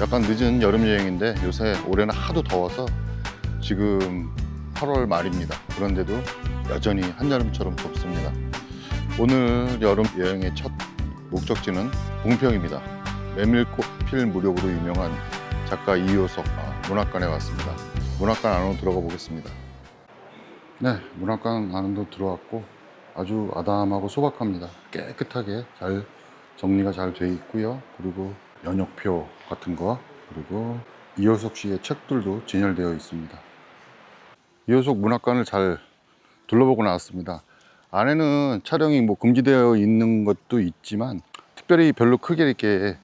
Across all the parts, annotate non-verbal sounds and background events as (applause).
약간 늦은 여름 여행인데 요새 올해는 하도 더워서 지금 8월 말입니다. 그런데도 여전히 한여름처럼 덥습니다. 오늘 여름 여행의 첫 목적지는 봉평입니다. 메밀꽃 필 무렵으로 유명한 작가 이효석 아, 문학관에 왔습니다. 문학관 안으로 들어가 보겠습니다. 네, 문학관 안으로 들어왔고 아주 아담하고 소박합니다. 깨끗하게 잘 정리가 잘 돼 있고요. 그리고 연역표 같은 거 그리고 이효석 씨의 책들도 진열되어 있습니다. 이효석 문학관을 잘 둘러보고 나왔습니다. 안에는 촬영이 뭐 금지되어 있는 것도 있지만 특별히 별로 크게 이렇게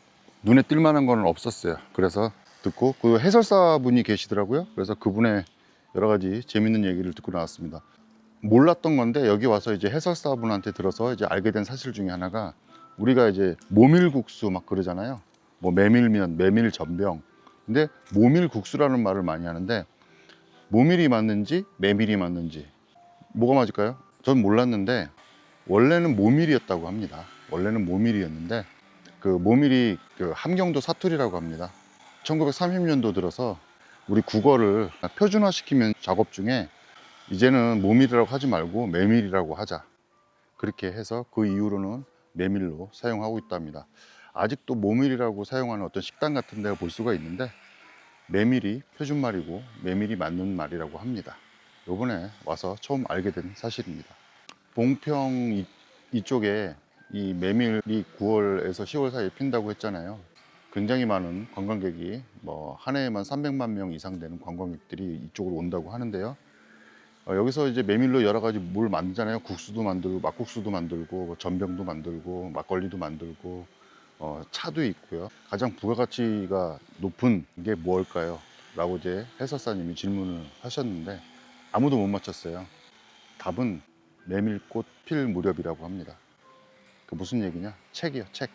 눈에 띌 만한 건 없었어요. 그래서 듣고 그 해설사 분이 계시더라고요. 그래서 그분의 여러 가지 재밌는 얘기를 듣고 나왔습니다. 몰랐던 건데 여기 와서 이제 해설사 분한테 들어서 이제 알게 된 사실 중에 하나가 우리가 이제 모밀국수 막 그러잖아요. 뭐 메밀면, 메밀전병. 근데 모밀국수라는 말을 많이 하는데 모밀이 맞는지 메밀이 맞는지 뭐가 맞을까요? 전 몰랐는데 원래는 모밀이었다고 합니다. 원래는 모밀이었는데 그 모밀이 그 함경도 사투리라고 합니다. 1930년도 들어서 우리 국어를 표준화시키면 작업 중에 이제는 모밀이라고 하지 말고 메밀이라고 하자. 그렇게 해서 그 이후로는 메밀로 사용하고 있답니다. 아직도 모밀이라고 사용하는 어떤 식당 같은 데가 볼 수가 있는데 메밀이 표준말이고 메밀이 맞는 말이라고 합니다. 요번에 와서 처음 알게 된 사실입니다. 봉평 이, 이쪽에 이 메밀이 9월에서 10월 사이에 핀다고 했잖아요. 굉장히 많은 관광객이 뭐 한 해에만 300만 명 이상 되는 관광객들이 이쪽으로 온다고 하는데요. 어, 여기서 이제 메밀로 여러 가지 물 만들잖아요. 국수도 만들고 막국수도 만들고 뭐 전병도 만들고 막걸리도 만들고 어, 차도 있고요. 가장 부가가치가 높은 게 무엇일까요? 라고 이제 해설사님이 질문을 하셨는데 아무도 못 맞췄어요. 답은 메밀꽃 필 무렵이라고 합니다. 그 무슨 얘기냐? 책이요, 책.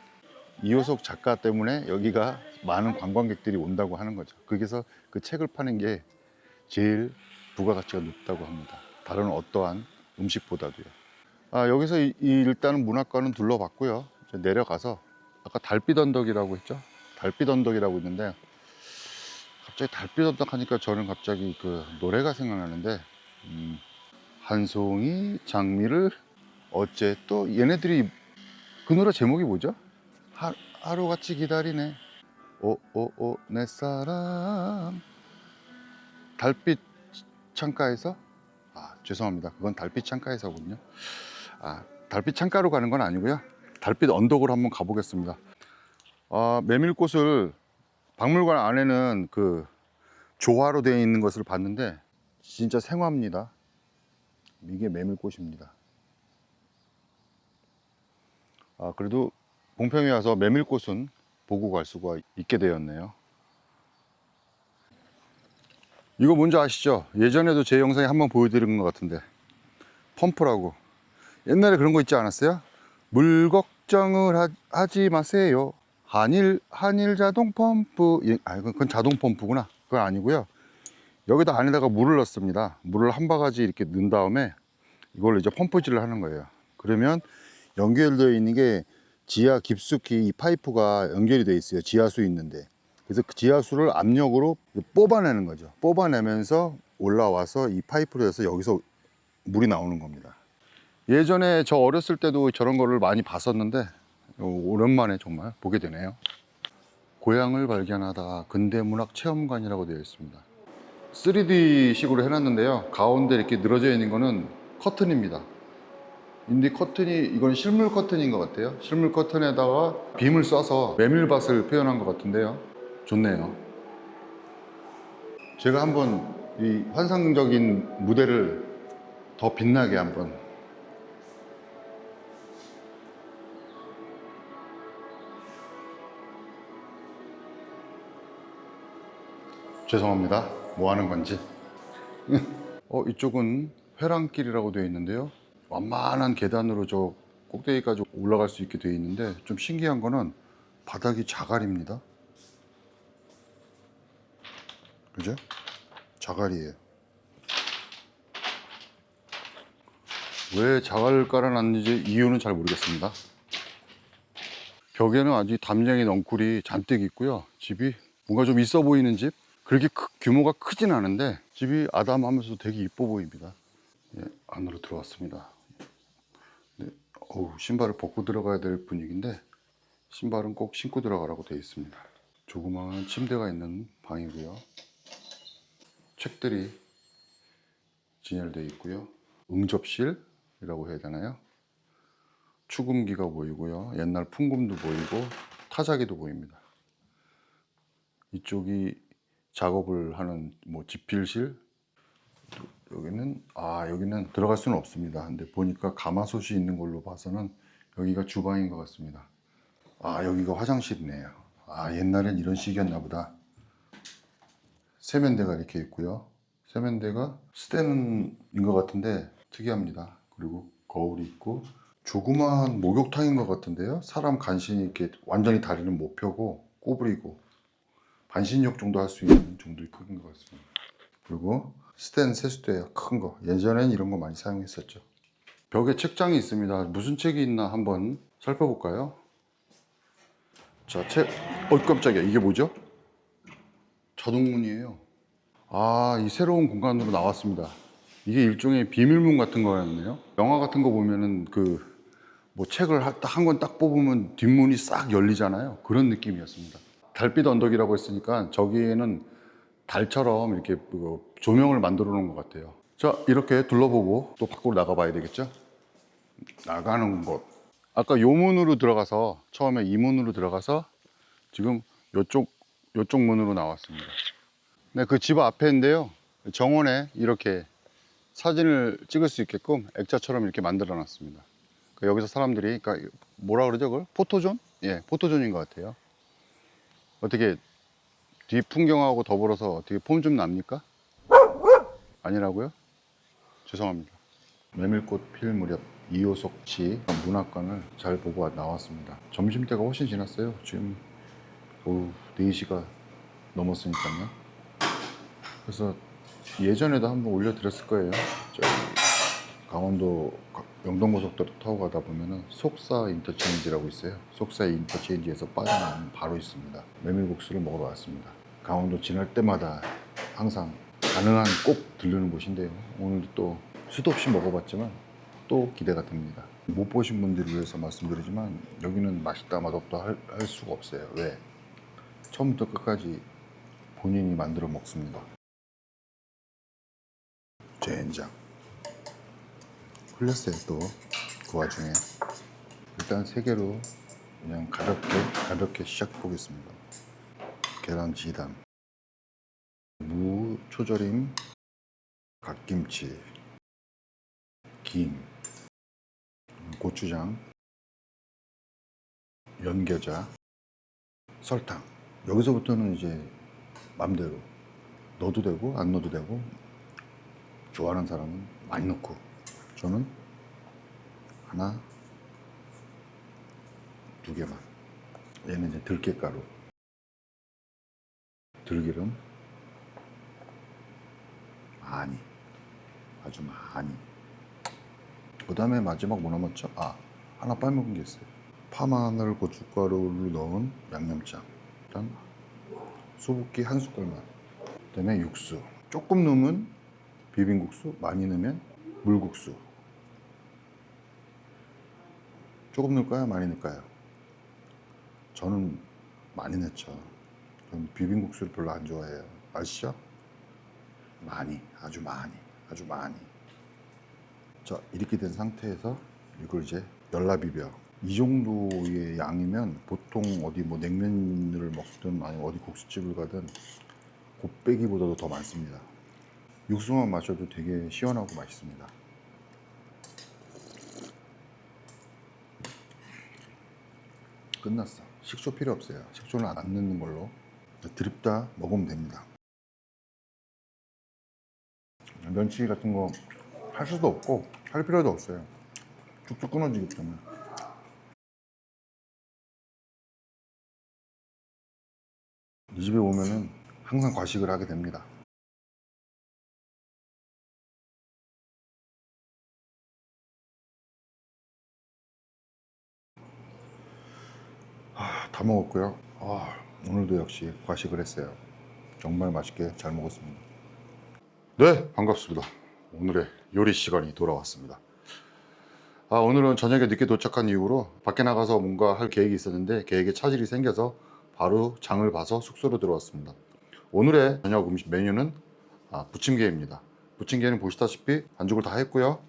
이호석 작가 때문에 여기가 많은 관광객들이 온다고 하는 거죠. 거기서 그 책을 파는 게 제일 부가가치가 높다고 합니다. 다른 어떠한 음식보다도요. 아, 여기서 이- 이 일단은 문학관은 둘러봤고요. 내려가서 아까 달빛 언덕이라고 했죠? 달빛 언덕이라고 있는데 갑자기 달빛 언덕 하니까 저는 갑자기 그 노래가 생각나는데 음, 한 송이 장미를 어째 또 얘네들이 그 노래 제목이 뭐죠? 하, 하루같이 기다리네. 오오오 내 사람 달빛 창가에서? 아 죄송합니다. 그건 달빛 창가에서군요. 아 달빛 창가로 가는 건 아니고요 달빛 언덕으로 한번 가보겠습니다. 아 메밀꽃을 박물관 안에는 그 조화로 되어 있는 것을 봤는데 진짜 생화입니다. 이게 메밀꽃입니다. 아 그래도 봉평에 와서 메밀꽃은 보고 갈 수가 있게 되었네요. 이거 뭔지 아시죠? 예전에도 제 영상에 한번 보여드린 것 같은데 펌프라고. 옛날에 그런 거 있지 않았어요? 물걱 정을 하, 하지 마세요. 한일 한일 자동 펌프 예, 아 그건 자동 펌프구나. 그건 아니고요. 여기다 안에다가 물을 넣습니다. 물을 한 바가지 이렇게 넣은 다음에 이걸로 이제 펌프질을 하는 거예요. 그러면 연결되어 있는 게 지하 깊숙이 이 파이프가 연결이 되어 있어요. 지하수 있는데. 그래서 그 지하수를 압력으로 뽑아내는 거죠. 뽑아내면서 올라와서 이 파이프로 해서 여기서 물이 나오는 겁니다. 예전에 저 어렸을 때도 저런 거를 많이 봤었는데 오랜만에 정말 보게 되네요. 고향을 발견하다 근대문학 체험관이라고 되어 있습니다. 3D식으로 해놨는데요. 가운데 이렇게 늘어져 있는 거는 커튼입니다. 근데 커튼이 이건 실물 커튼인 것 같아요. 실물 커튼에다가 빔을 쏴서 메밀밭을 표현한 것 같은데요. 좋네요. 제가 한번 이 환상적인 무대를 더 빛나게 한번 죄송합니다. 뭐 하는 건지. (laughs) 어, 이쪽은 회랑길이라고 되어 있는데요. 완만한 계단으로 저 꼭대기까지 올라갈 수 있게 되어 있는데 좀 신기한 거는 바닥이 자갈입니다. 그죠? 자갈이에요. 왜 자갈을 깔아놨는지 이유는 잘 모르겠습니다. 벽에는 아주 담쟁이 넝쿨이 잔뜩 있고요. 집이 뭔가 좀 있어 보이는 집 그렇게 크- 규모가 크진 않은데 집이 아담하면서 되게 이뻐 보입니다. 예, 안으로 들어왔습니다. 네, 어우, 신발을 벗고 들어가야 될 분위기인데 신발은 꼭 신고 들어가라고 되어 있습니다. 조그마한 침대가 있는 방이고요. 책들이 진열되어 있고요. 응접실이라고 해야 되나요? 추금기가 보이고요. 옛날 풍금도 보이고 타자기도 보입니다. 이쪽이 작업을 하는 뭐 집필실 여기는 아 여기는 들어갈 수는 없습니다. 근데 보니까 가마솥이 있는 걸로 봐서는 여기가 주방인 것 같습니다. 아 여기가 화장실이네요. 아 옛날엔 이런 식이었나 보다. 세면대가 이렇게 있고요. 세면대가 스테는인 것 같은데 특이합니다. 그리고 거울이 있고 조그마한 목욕탕인 것 같은데요. 사람 간신히 이렇게 완전히 다리는 못 펴고 꼬부리고 반신욕 정도 할 수 있는 정도의 크기인 것 같습니다. 그리고 스텐 세수대예요. 큰 거. 예전엔 이런 거 많이 사용했었죠. 벽에 책장이 있습니다. 무슨 책이 있나 한번 살펴볼까요? 자, 책. 어, 깜짝이야. 이게 뭐죠? 자동문이에요. 아, 이 새로운 공간으로 나왔습니다. 이게 일종의 비밀문 같은 거였네요. 영화 같은 거 보면은 그 뭐 책을 한권 딱 뽑으면 뒷문이 싹 열리잖아요. 그런 느낌이었습니다. 달빛 언덕이라고 했으니까 저기에는 달처럼 이렇게 그 조명을 만들어 놓은 것 같아요. 자, 이렇게 둘러보고 또 밖으로 나가봐야 되겠죠? 나가는 곳. 아까 요 문으로 들어가서 처음에 이 문으로 들어가서 지금 요쪽 요쪽 문으로 나왔습니다. 네, 그 집 앞에인데요. 정원에 이렇게 사진을 찍을 수 있게끔 액자처럼 이렇게 만들어 놨습니다. 그 여기서 사람들이 그러니까 뭐라 그러죠? 그걸 포토존? 예, 포토존인 것 같아요. 어떻게 뒤 풍경하고 더불어서 어떻게 폼 좀 납니까? 아니라고요? 죄송합니다. 메밀꽃 필 무렵 이호석 씨 문학관을 잘 보고 나왔습니다. 점심때가 훨씬 지났어요. 지금 오후 4시가 넘었으니까요. 그래서 예전에도 한번 올려드렸을 거예요. 강원도 영동고속도로 타고 가다 보면은 속사 인터체인지라고 있어요. 속사 인터체인지에서 빠져나오면 바로 있습니다. 메밀국수를 먹으러 왔습니다. 강원도 지날 때마다 항상 가능한 꼭 들르는 곳인데요. 오늘도 또 수도 없이 먹어봤지만 또 기대가 됩니다. 못 보신 분들을 위해서 말씀드리지만 여기는 맛있다 맛없다 할, 할 수가 없어요. 왜? 처음부터 끝까지 본인이 만들어 먹습니다. 젠장. 흘렸어요 또. 그 와중에. 일단 세 개로 그냥 가볍게 가볍게 시작해 보겠습니다. 계란 지단. 무 초절임 갓김치 김 고추장 연겨자 설탕. 여기서부터는 이제 맘대로. 넣어도 되고 안 넣어도 되고 좋아하는 사람은 많이 넣고 저는 하나 두 개만. 얘는 이제 들깨가루 들기름 많이 아주 많이. 그 다음에 마지막 뭐 남았죠? 아 하나 빼먹은 게 있어요. 파마늘 고춧가루를 넣은 양념장. 일단 소볶이 한 숟갈만. 그다음에 육수. 조금 넣으면 비빔국수 많이 넣으면 물국수 조금 넣을까요? 많이 넣을까요? 저는 많이 넣죠. 저는 비빔국수를 별로 안 좋아해요. 아시죠? 많이, 아주 많이, 아주 많이. 자, 이렇게 된 상태에서 이걸 이제 열라 비벼. 이 정도의 양이면 보통 어디 뭐 냉면을 먹든 아니면 어디 국수집을 가든 곱빼기보다도 더 많습니다. 육수만 마셔도 되게 시원하고 맛있습니다. 끝났어. 식초 필요 없어요. 식초는 안 넣는 걸로 드립다 먹으면 됩니다. 면치 같은 거 할 수도 없고 할 필요도 없어요. 쭉쭉 끊어지기 때문에. 이 집에 오면은 항상 과식을 하게 됩니다. 아, 다 먹었고요. 아, 오늘도 역시 과식을 했어요. 정말 맛있게 잘 먹었습니다. 네, 반갑습니다. 오늘의 요리 시간이 돌아왔습니다. 아, 오늘은 저녁에 늦게 도착한 이후로 밖에 나가서 뭔가 할 계획이 있었는데 계획에 차질이 생겨서 바로 장을 봐서 숙소로 들어왔습니다. 오늘의 저녁 음식 메뉴는 아, 부침개입니다. 부침개는 보시다시피 반죽을 다 했고요.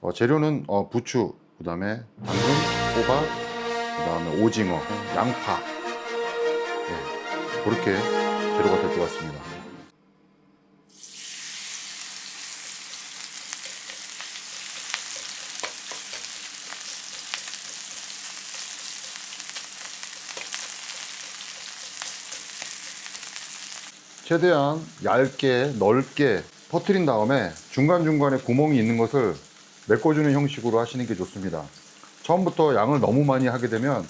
어, 재료는 어, 부추, 그 다음에 당근, 호박, 그 다음에 오징어, 양파. 네, 그렇게 재료가 될 것 같습니다. 최대한 얇게 넓게 퍼트린 다음에 중간중간에 구멍이 있는 것을 메꿔주는 형식으로 하시는 게 좋습니다. 처음부터 양을 너무 많이 하게 되면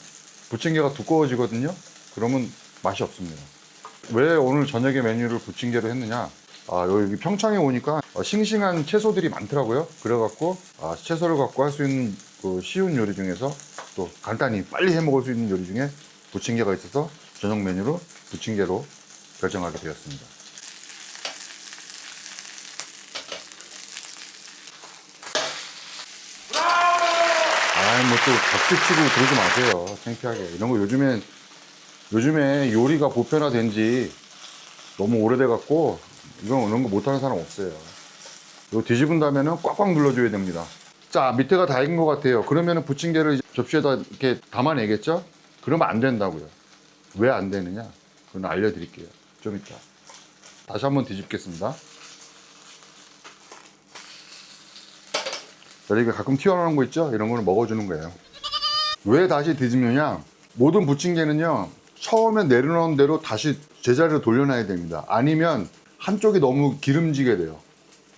부침개가 두꺼워지거든요. 그러면 맛이 없습니다. 왜 오늘 저녁에 메뉴를 부침개로 했느냐? 아, 여기 평창에 오니까 어, 싱싱한 채소들이 많더라고요. 그래갖고 아, 채소를 갖고 할 수 있는 그 쉬운 요리 중에서 또 간단히 빨리 해 먹을 수 있는 요리 중에 부침개가 있어서 저녁 메뉴로 부침개로 결정하게 되었습니다. 아이 뭐 또 박수 치고 그러지 마세요. 창피하게. 이런 거 요즘엔 요즘에 요리가 보편화된 지 너무 오래돼 갖고 이건 이런 거 못하는 사람 없어요. 이거 뒤집은 다음에는 꽉꽉 눌러줘야 됩니다. 자 밑에가 다 익은 것 같아요. 그러면은 부침개를 접시에다 이렇게 담아내겠죠? 그러면 안 된다고요. 왜 안 되느냐? 그건 알려드릴게요. 좀 이따. 다시 한번 뒤집겠습니다. 자, 이게 가끔 튀어나오는 거 있죠? 이런 거는 먹어주는 거예요. 왜 다시 뒤집느냐? 모든 부침개는요, 처음에 내려놓은 대로 다시 제자리로 돌려놔야 됩니다. 아니면 한쪽이 너무 기름지게 돼요.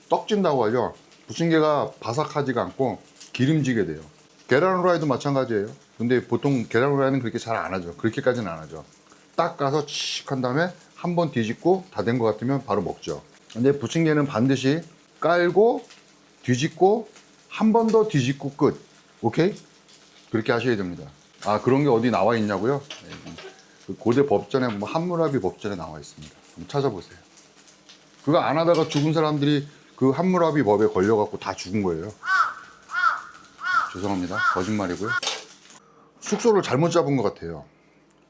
떡진다고 하죠. 부침개가 바삭하지가 않고 기름지게 돼요. 계란 후라이도 마찬가지예요. 근데 보통 계란 후라이는 그렇게 잘 안 하죠. 그렇게까지는 안 하죠. 딱 가서 칙한 다음에 한 번 뒤집고 다 된 것 같으면 바로 먹죠. 근데 부침개는 반드시 깔고 뒤집고 한 번 더 뒤집고 끝. 오케이? 그렇게 하셔야 됩니다. 아 그런 게 어디 나와 있냐고요? 네. 그 고대 법전에 뭐 한무라비 법전에 나와 있습니다. 한번 찾아보세요. 그거 안 하다가 죽은 사람들이 그 한무라비 법에 걸려갖고 다 죽은 거예요. 죄송합니다. 거짓말이고요. 숙소를 잘못 잡은 것 같아요.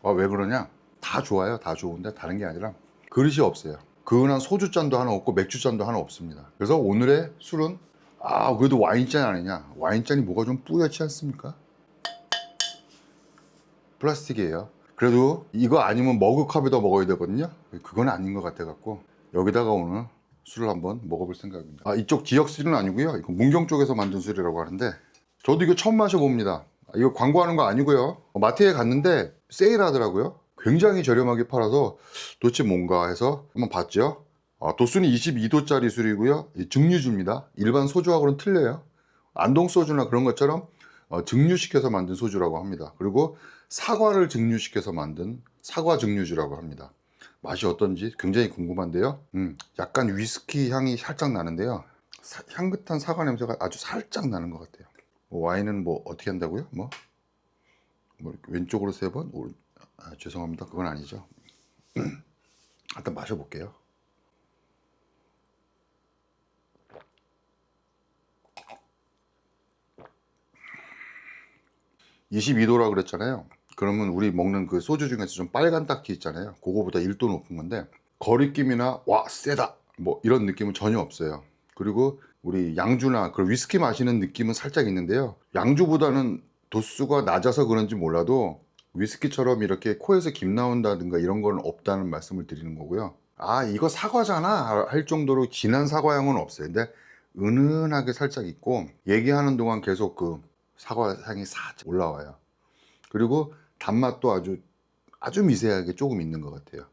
아, 왜 그러냐? 다 좋아요. 다 좋은데 다른 게 아니라 그릇이 없어요. 그은한 소주잔도 하나 없고 맥주잔도 하나 없습니다. 그래서 오늘의 술은 아 그래도 와인잔 아니냐? 와인잔이 뭐가 좀 뿌옇지 않습니까? 플라스틱이에요. 그래도 이거 아니면 머그컵에다 먹어야 되거든요. 그건 아닌 것 같아 갖고 여기다가 오늘 술을 한번 먹어볼 생각입니다. 아 이쪽 지역 술은 아니고요. 이거 문경 쪽에서 만든 술이라고 하는데 저도 이거 처음 마셔봅니다. 아, 이거 광고하는 거 아니고요. 어, 마트에 갔는데 세일하더라고요. 굉장히 저렴하게 팔아서 도대체 뭔가 해서 한번 봤죠. 아, 도수는 22도짜리 술이고요. 이 증류주입니다. 일반 소주하고는 틀려요. 안동 소주나 그런 것처럼 어, 증류시켜서 만든 소주라고 합니다. 그리고 사과를 증류시켜서 만든 사과 증류주라고 합니다. 맛이 어떤지 굉장히 궁금한데요. 음, 약간 위스키 향이 살짝 나는데요. 사- 향긋한 사과 냄새가 아주 살짝 나는 것 같아요. 뭐 와인은 뭐 어떻게 한다고요? 뭐, 뭐 왼쪽으로 세 번? 오른... 아, 죄송합니다. 그건 아니죠. (clears throat) 일단 마셔볼게요. 22도라 그랬잖아요. 그러면 우리 먹는 그 소주 중에서 좀 빨간 딱지 있잖아요. 그거보다 1도 높은 건데 거리낌이나 와 세다 뭐 이런 느낌은 전혀 없어요. 그리고 우리 양주나 그 위스키 마시는 느낌은 살짝 있는데요. 양주보다는 도수가 낮아서 그런지 몰라도 위스키처럼 이렇게 코에서 김 나온다든가 이런 건 없다는 말씀을 드리는 거고요. 아 이거 사과잖아 할 정도로 진한 사과 향은 없어요. 근데 은은하게 살짝 있고 얘기하는 동안 계속 그 사과 향이 살짝 올라와요. 그리고 단맛도 아주 아주 미세하게 조금 있는 것 같아요.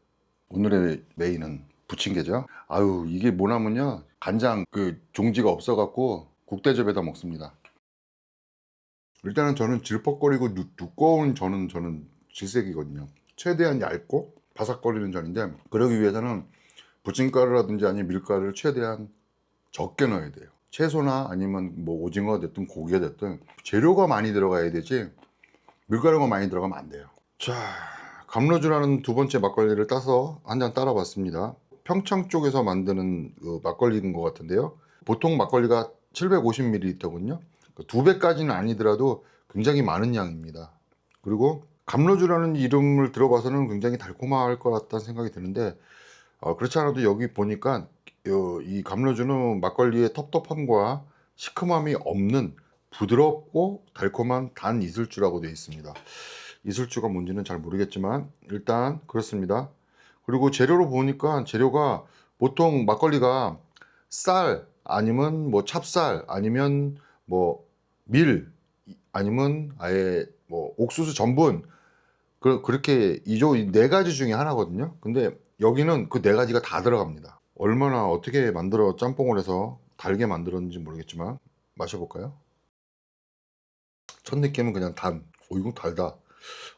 오늘의 메인은 부침개죠. 아유 이게 뭐냐면요 간장 그 종지가 없어갖고 국대접에다 먹습니다. 일단은 저는 질퍽거리고 누, 두꺼운 저는 저는 질색이거든요. 최대한 얇고 바삭거리는 전인데 그러기 위해서는 부침가루라든지 아니면 밀가루를 최대한 적게 넣어야 돼요. 채소나 아니면 뭐 오징어가 됐든 고기가 됐든 재료가 많이 들어가야 되지 밀가루가 많이 들어가면 안 돼요. 자, 감로주라는 두 번째 막걸리를 따서 한 잔 따라 봤습니다. 평창 쪽에서 만드는 그 막걸리인 것 같은데요. 보통 막걸리가 750ml거든요. 두 배까지는 아니더라도 굉장히 많은 양입니다. 그리고 감로주라는 이름을 들어봐서는 굉장히 달콤할 것 같다는 생각이 드는데 어, 그렇지 않아도 여기 보니까 어, 이 감로주는 막걸리의 텁텁함과 시큼함이 없는 부드럽고 달콤한 단 이슬주라고 되어 있습니다. 이슬주가 뭔지는 잘 모르겠지만 일단 그렇습니다. 그리고 재료로 보니까 재료가 보통 막걸리가 쌀 아니면 뭐 찹쌀 아니면 뭐 밀 아니면 아예 뭐 옥수수 전분 그 그렇게 이조 네 가지 중에 하나거든요. 근데 여기는 그 네 가지가 다 들어갑니다. 얼마나 어떻게 만들어 짬뽕을 해서 달게 만들었는지 모르겠지만 마셔볼까요? 첫 느낌은 그냥 단. 오 이거 달다.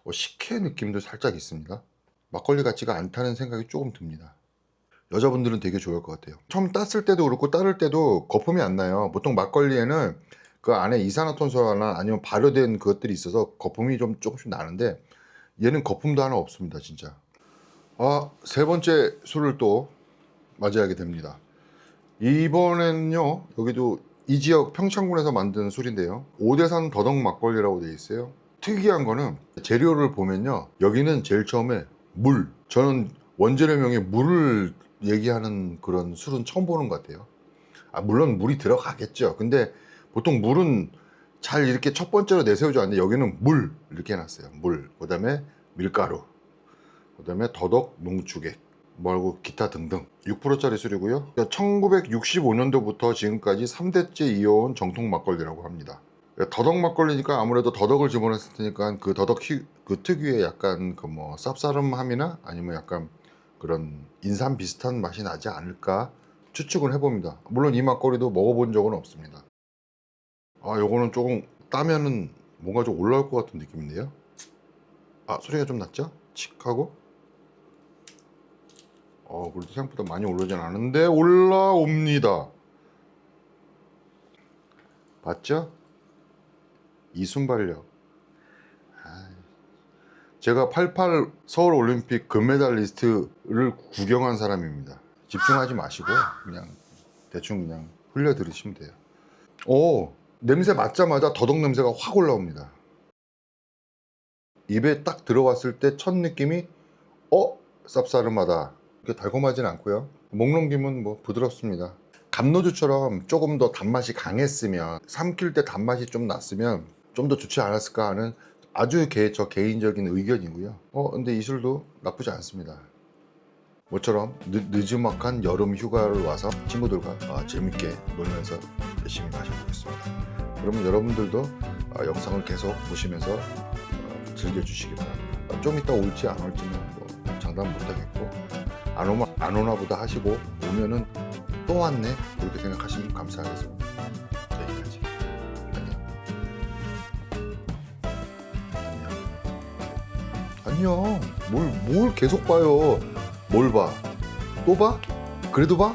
어, 식혜 느낌도 살짝 있습니다. 막걸리 같지가 않다는 생각이 조금 듭니다. 여자분들은 되게 좋아할 것 같아요. 처음 땄을 때도 그렇고 따를 때도 거품이 안 나요. 보통 막걸리에는 그 안에 이산화탄소나 아니면 발효된 그것들이 있어서 거품이 좀 조금씩 나는데 얘는 거품도 하나 없습니다, 진짜. 아, 세 번째 술을 또 맞이하게 됩니다. 이번엔요, 여기도 이 지역 평창군에서 만든 술인데요. 오대산 더덕 막걸리라고 되어 있어요. 특이한 거는 재료를 보면요. 여기는 제일 처음에 물. 저는 원재료명에 물을 얘기하는 그런 술은 처음 보는 것 같아요. 아, 물론 물이 들어가겠죠. 근데 보통 물은 잘 이렇게 첫 번째로 내세우지 않는데 여기는 물 이렇게 해놨어요. 물. 그 다음에 밀가루. 그 다음에 더덕, 농축액. 뭐하고 기타 등등 6%짜리 술이고요. 1965년도부터 지금까지 3대째 이어온 정통 막걸리라고 합니다. 더덕 막걸리니까 아무래도 더덕을 집어넣었을 테니까 그 더덕 희, 그 특유의 약간 그 뭐 쌉싸름함이나 아니면 약간 그런 인삼 비슷한 맛이 나지 않을까 추측을 해봅니다. 물론 이 막걸리도 먹어본 적은 없습니다. 아, 요거는 조금 따면은 뭔가 좀 올라올 것 같은 느낌인데요. 아, 소리가 좀 났죠? 칙 하고. 어, 그래도 생각보다 많이 올라오진 않은데 올라옵니다. 봤죠? 이순발력. 아, 제가 88 서울 올림픽 금메달리스트를 구경한 사람입니다. 집중하지 마시고 그냥 대충 그냥 흘려 들으시면 돼요. 오, 냄새 맡자마자 더덕 냄새가 확 올라옵니다. 입에 딱 들어왔을 때 첫 느낌이 어 쌉싸름하다. 이렇게 달콤하진 않고요. 목 넘김은 뭐 부드럽습니다. 감노주처럼 조금 더 단맛이 강했으면 삼킬 때 단맛이 좀 났으면 좀 더 좋지 않았을까 하는 아주 개, 저 개인적인 의견이고요. 어 근데 이 술도 나쁘지 않습니다. 모처럼 늦, 늦음막한 여름 휴가를 와서 친구들과 아, 재밌게 놀면서 열심히 마셔보겠습니다. 그러면 여러분들도 아, 영상을 계속 보시면서 어, 즐겨주시기 바랍니다. 아, 좀 이따 올지 안 올지는 뭐 장담 못하겠고 안 오나, 안 오나 보다 하시고 오면은 또 왔네 그렇게 생각하시면 감사하겠습니다. 안녕. 뭘, 뭘 계속 봐요. 뭘 봐? 또 봐? 그래도 봐?